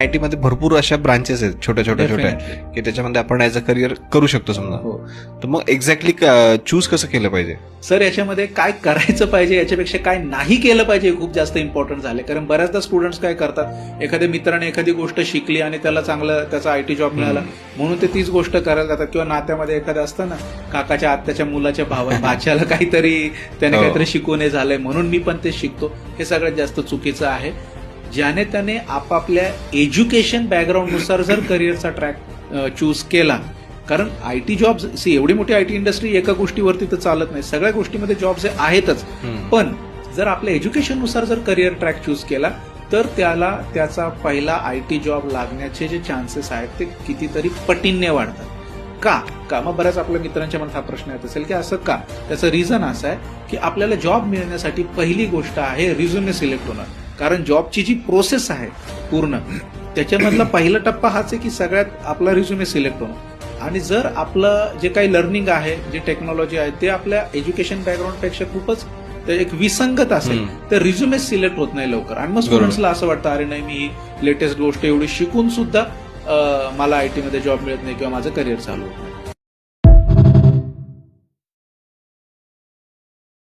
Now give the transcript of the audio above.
I T मध्ये भरपूर अशा ब्रांचेस आहेत छोट्या छोट्या छोट्या. की त्याच्यामध्ये आपण ऍज अ करिअर करू शकतो समजा. हो. तर मग एक्झॅक्टली चूज कसं केलं पाहिजे? सर याच्यामध्ये काय करायचं पाहिजे याच्यापेक्षा काय नाही केलं पाहिजे खूप जास्त इम्पॉर्टंट झाले कारण बऱ्याचदा स्टुडंट्स काय करतात एखाद्या मित्राने एखादी गोष्ट शिकली आणि त्याला चांगलं त्याचा आय टी जॉब मिळाला म्हणून ते तीच गोष्ट करायला जातात. किंवा नात्यामध्ये एखादं असतं ना काकाच्या आत्याच्या मुलाच्या भावा भाच्याला काहीतरी त्याने हो. काहीतरी शिकू नये झालंय म्हणून मी पण ते शिकतो. हे सगळ्यात जास्त चुकीचं आहे. ज्याने त्याने आपापल्या एज्युकेशन बॅकग्राऊंडनुसार जर करिअरचा ट्रॅक चूज केला कारण आय टी जॉब सी एवढी मोठी आय टी इंडस्ट्री एका गोष्टीवरती तर चालत नाही. सगळ्या गोष्टीमध्ये जॉब्स आहेतच. पण जर आपल्या एज्युकेशननुसार जर करिअर ट्रॅक चूज केला तर त्याला त्याचा पहिला आय टी जॉब लागण्याचे जे चान्सेस आहेत ते कितीतरी पटींने वाढतात. का? का? मग बऱ्याच आपल्या मित्रांच्या मनात हा प्रश्न येत असेल की असं का? त्याचं रिझन असं आहे की आपल्याला जॉब मिळण्यासाठी पहिली गोष्ट आहे रिझ्युमे सिलेक्ट होणं. कारण जॉबची जी प्रोसेस आहे पूर्ण त्याच्यामधला पहिला टप्पा हाच आहे की सगळ्यात आपला रिझ्युमे सिलेक्ट होणं आणि जर आपलं जे काही लर्निंग आहे जे टेक्नॉलॉजी आहे ते आपल्या एज्युकेशन बॅकग्राऊंडपेक्षा खूपच ते एक विसंगत असेल. तर रिझ्युमे सिलेक्ट होत नाही लवकर आणि मग. स्टुडंट्सला असं वाटतं अरे नाही मी लेटेस्ट गोष्ट एवढी शिकून सुद्धा मला आय टी मध्ये जॉब मिळत नाही किंवा माझं करिअर चालू होत नाही